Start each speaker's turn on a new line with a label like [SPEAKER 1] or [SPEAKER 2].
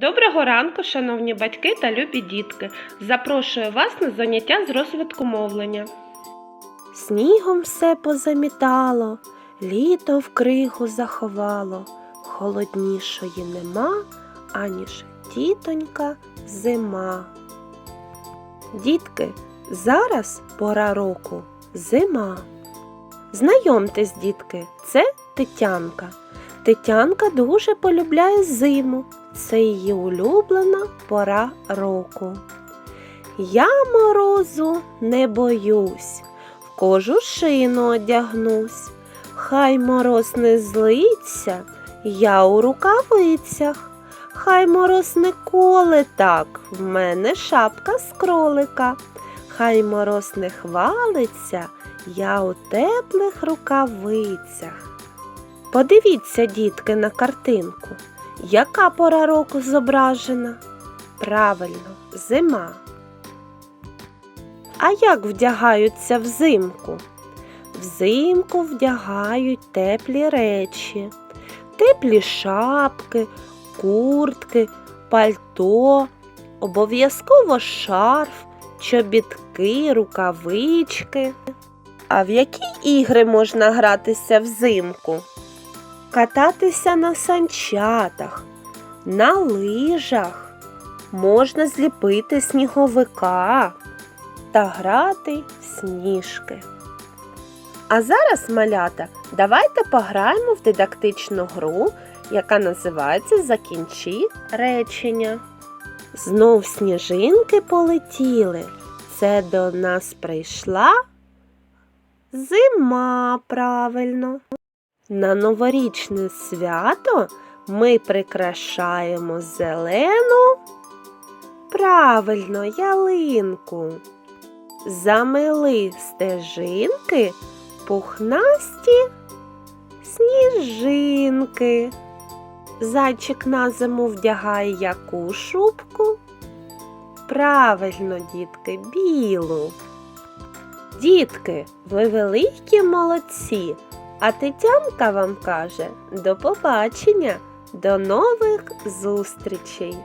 [SPEAKER 1] Доброго ранку, шановні батьки та любі дітки. Запрошую вас на заняття з розвитку мовлення.
[SPEAKER 2] Снігом все позамітало, літо в кригу заховало, холоднішої нема, аніж тітонька зима. Дітки, зараз пора року зима. Знайомтесь, дітки, це Тетянка. Тетянка дуже полюбляє зиму. Це її улюблена пора року. Я морозу не боюсь, в кожушину одягнусь. Хай мороз не злиться, я у рукавицях. Хай мороз не коле так, в мене шапка з кролика. Хай мороз не хвалиться, я у теплих рукавицях. Подивіться, дітки, на картинку. Яка пора року зображена? Правильно, зима. А як вдягаються взимку? Взимку вдягають теплі речі, теплі шапки, куртки, пальто, обов'язково шарф, чобітки, рукавички. А в які ігри можна гратися взимку? Кататися на санчатах, на лижах, можна зліпити сніговика та грати в сніжки. А зараз, малята, давайте пограємо в дидактичну гру, яка називається Закінчи речення. Знов сніжинки полетіли. Це до нас прийшла зима, правильно. На новорічне свято ми прикрашаємо зелену правильно ялинку. Замили стежинки пухнасті сніжинки. Зайчик на зиму вдягає яку шубку? Правильно, дітки, білу. Дітки, ви великі молодці, а Тетянка вам каже до побачення, до нових зустрічей!